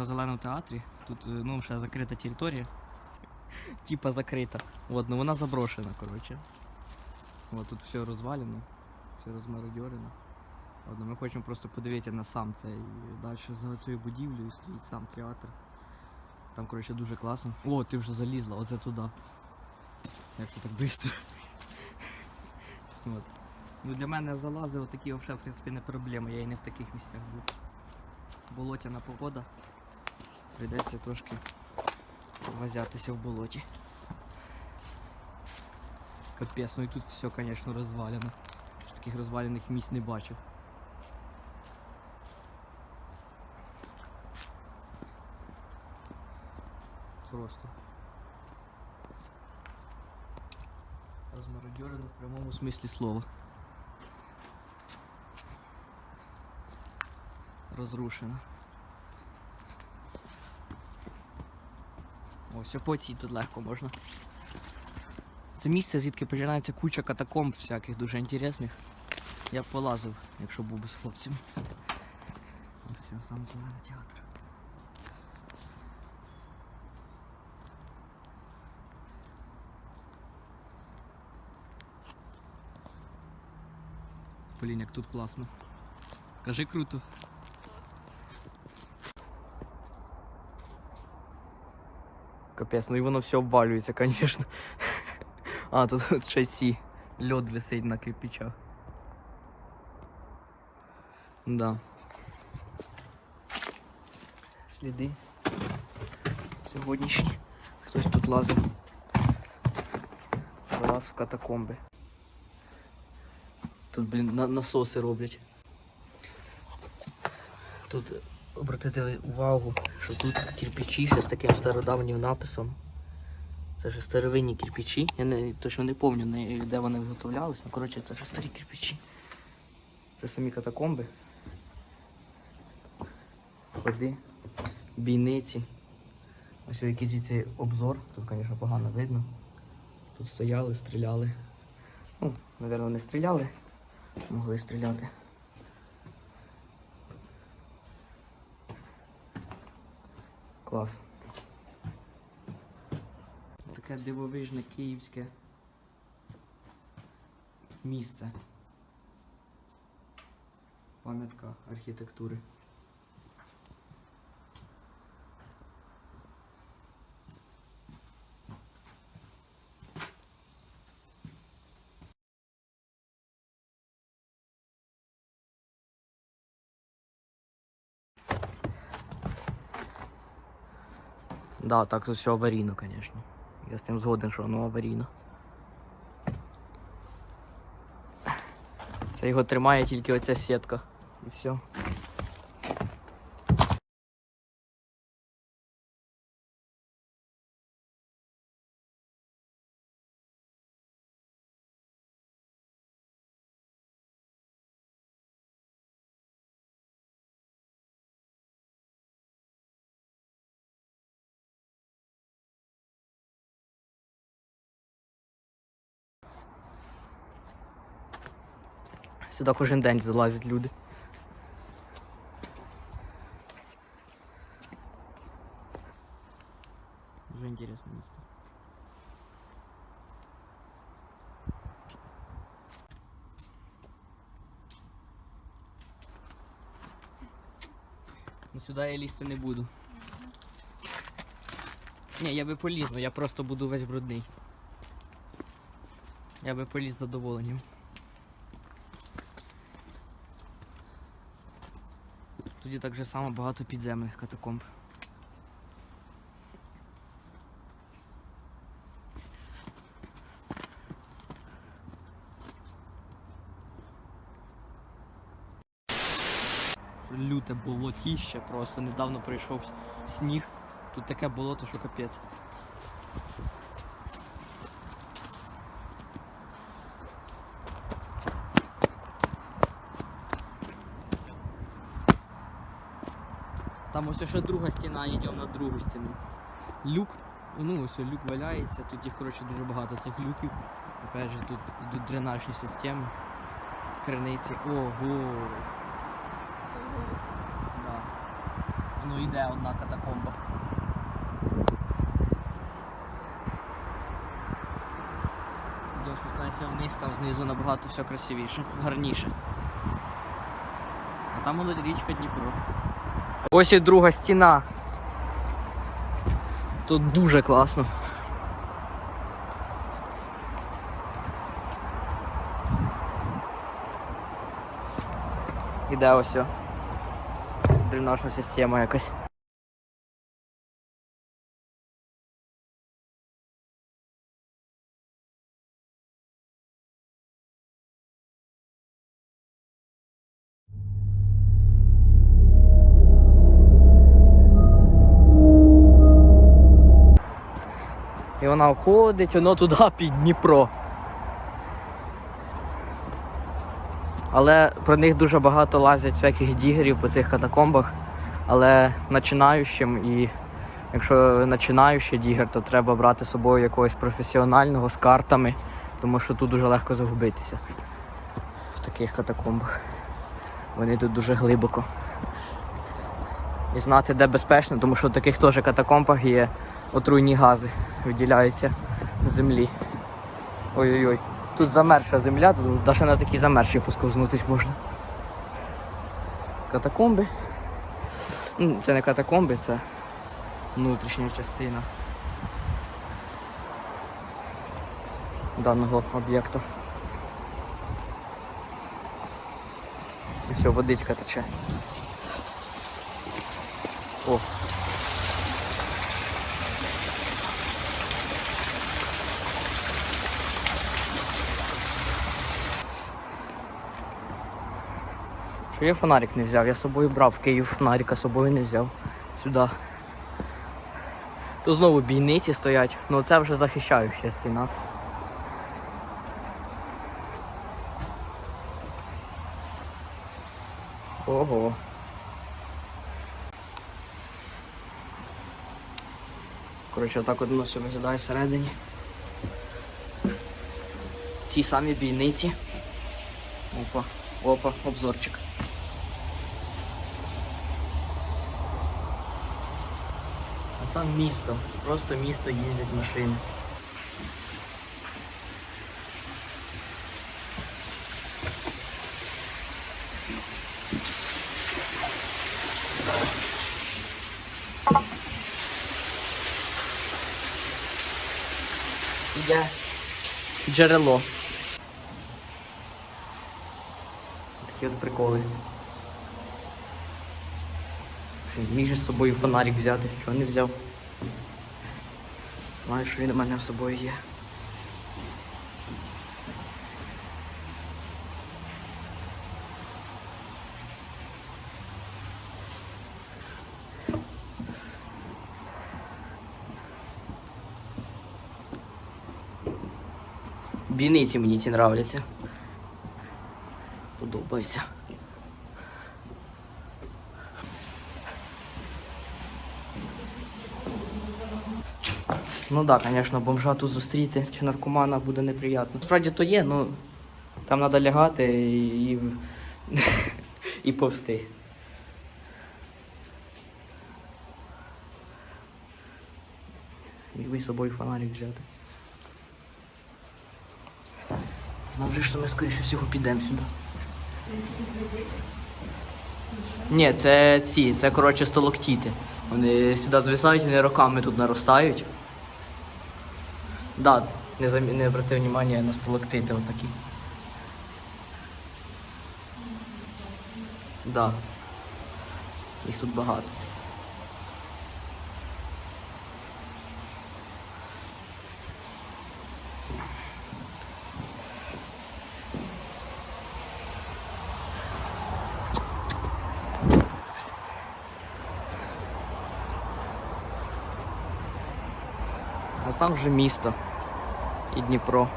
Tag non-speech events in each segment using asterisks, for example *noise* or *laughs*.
На зеленому театрі. Тут е, ну, ще закрита територія. Типа закрита. От, ну вона заброшена, коротше. От тут все розвалено, все розмародьорено. От, ну, ми хочемо просто подивитися на сам цей. Далі за цією будівлею стоїть сам театр. Там, коротше, дуже класно. О, ти вже залізла, оце туди. Як це так швидко? От. Ну для мене залази отакі взагалі, в принципі, не проблема, я і не в таких місцях був. Болотяна погода. Прийдеться трошки возятися в болоті. Капець, ну і тут все, звісно, розвалено. Ж Таких розвалених місць не бачив. Просто. Розмародьорено в прямому смислі слова. Розрушено. О, все по цій тут легко можна. Це місце, звідки починається куча катакомб всяких дуже інтересних. Я б полазив, якщо був би з хлопцем. Ось все, сам зелений театр. Блін, як тут класно. Кажи круто. Капець, ну і воно все обвалюється, звісно. *laughs* А, тут, тут ще ці льод висить на кирпичах. Да. Сліди. Сьогоднішні. Хтось тут лазив. Залаз в катакомби. Тут, блін, на- насоси роблять. Тут обратите увагу, що тут кирпичі ще з таким стародавнім написом. Це ж старовинні кирпичі. Я не, точно не пам'ятаю, де вони виготовлялися. Ну, коротше, це ж старі кирпичі. Це самі катакомби. Ходи, бійниці. Ось якийсь звідси обзор. Тут, звісно, погано видно. Тут стояли, стріляли. Ну, мабуть, не стріляли, могли стріляти. Клас. Таке дивовижне київське місце. Пам'ятка архітектури. Да, так тут все аварійно, звісно. Я з тим згоден, що воно аварійно. Це його тримає тільки оця сітка. І все. Сюди кожен день залазять люди. Дуже інтересне місце. Ну сюди я лізти не буду. Ні, я би поліз, але я просто буду весь брудний. Я би поліз задоволенням. Тоді так же само багато підземних катакомб. Люте болотіще, просто недавно пройшов сніг. Тут таке болото, що капець. Там ось ще друга стіна, йдемо на другу стіну. Люк, ну ось люк валяється, тут їх коротше дуже багато цих люків. Опять же тут йдуть дренажні системи, криниці. Ого! Да. воно йде одна катакомба. Йдемо спускаємося вниз, там знизу набагато все красивіше, гарніше. А там воно річка Дніпро. Ось і друга стіна. Тут дуже класно. Іде ось. Дренажна система якась. Вона входить, воно туди під Дніпро. Але про них дуже багато лазять всяких дігерів по цих катакомбах. Але починаючим і якщо починаючий дігер, то треба брати з собою якогось професіонального з картами, тому що тут дуже легко загубитися в таких катакомбах. Вони тут дуже глибоко. І знати, де безпечно, тому що в таких теж катакомбах є отруйні гази, виділяються з землі. Ой-ой-ой. Тут замерзша земля, навіть на такій замерзшій посковзнутись можна. Катакомби. Ну, Це не катакомби, це внутрішня частина даного об'єкту. Все, водичка тече. О. Що я фонарик не взяв, я з собою брав в Київ фонарика з собою не взяв. Сюди. Тут знову бійниці стоять, ну це вже захищаюча стіна. Ого. Коротше, отак от воно все виглядає всередині. Ці самі бійниці. Опа, опа, обзорчик. А там місто, просто місто їздять машини. Іде джерело. Такі от приколи. Міг же з собою фонарик взяти, що не взяв. Знаю, що він у мене з собою є. Бійниці мені ці нравляться. Подобаються. Ну так, да, звісно, бомжа тут зустріти чи наркомана буде неприємно. Справді то є, ну там треба лягати і, і, *laughs* і повсти. Міг би з собою фонарик взяти. Знав же, що ми скоріше всього підемо сюди. Ні, це ці, це коротше столоктіти. Вони сюди звисають, вони роками тут наростають. Да, не, замі... не обрати внимання на сталактити отакі. Да. Їх тут багато. Там вже місто і Дніпро.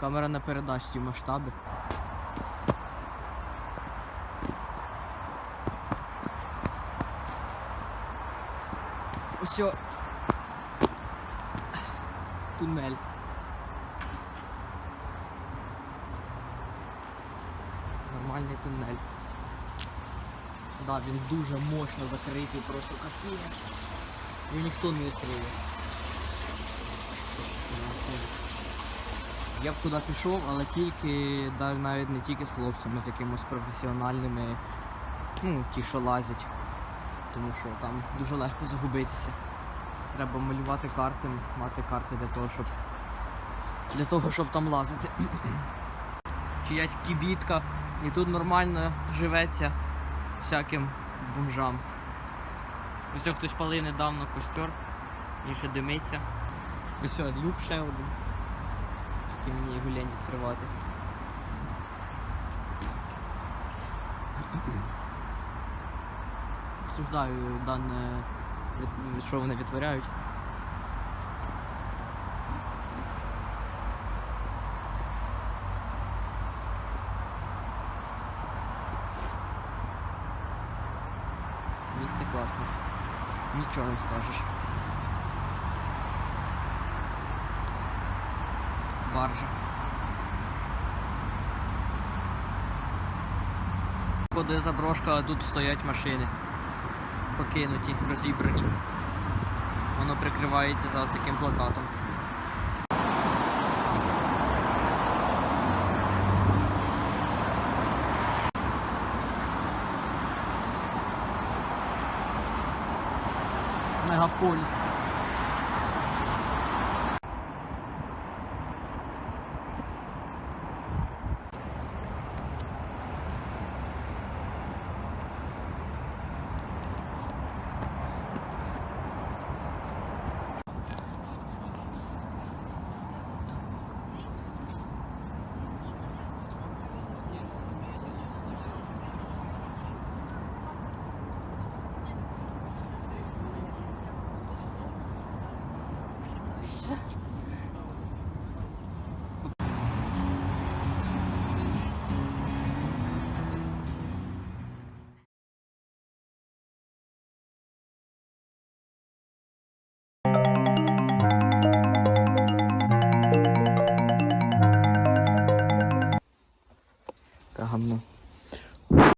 Камера на передачці масштаби. Ось. Тунель. підземний тунель. Да, він дуже мощно закритий, просто капець. Його ніхто не відкриє. Я б туди пішов, але тільки навіть не тільки з хлопцями, з якимось професіональними, ну, ті, що лазять. Тому що там дуже легко загубитися. Треба малювати карти, мати карти для того, щоб для того, щоб там лазити. *clears throat* Чиясь кібітка. І тут нормально живеться всяким бомжам. Ось хтось палив недавно костер, і ще димиться. Ось люк ще один. Тільки мені гулянь відкривати. Осуждаю дане, що вони відтворяють. Місце класне. Нічого не скажеш. Баржа. Ходить заброшка, а тут стоять машини. Покинуті, розібрані. Воно прикривається за таким плакатом. 40s.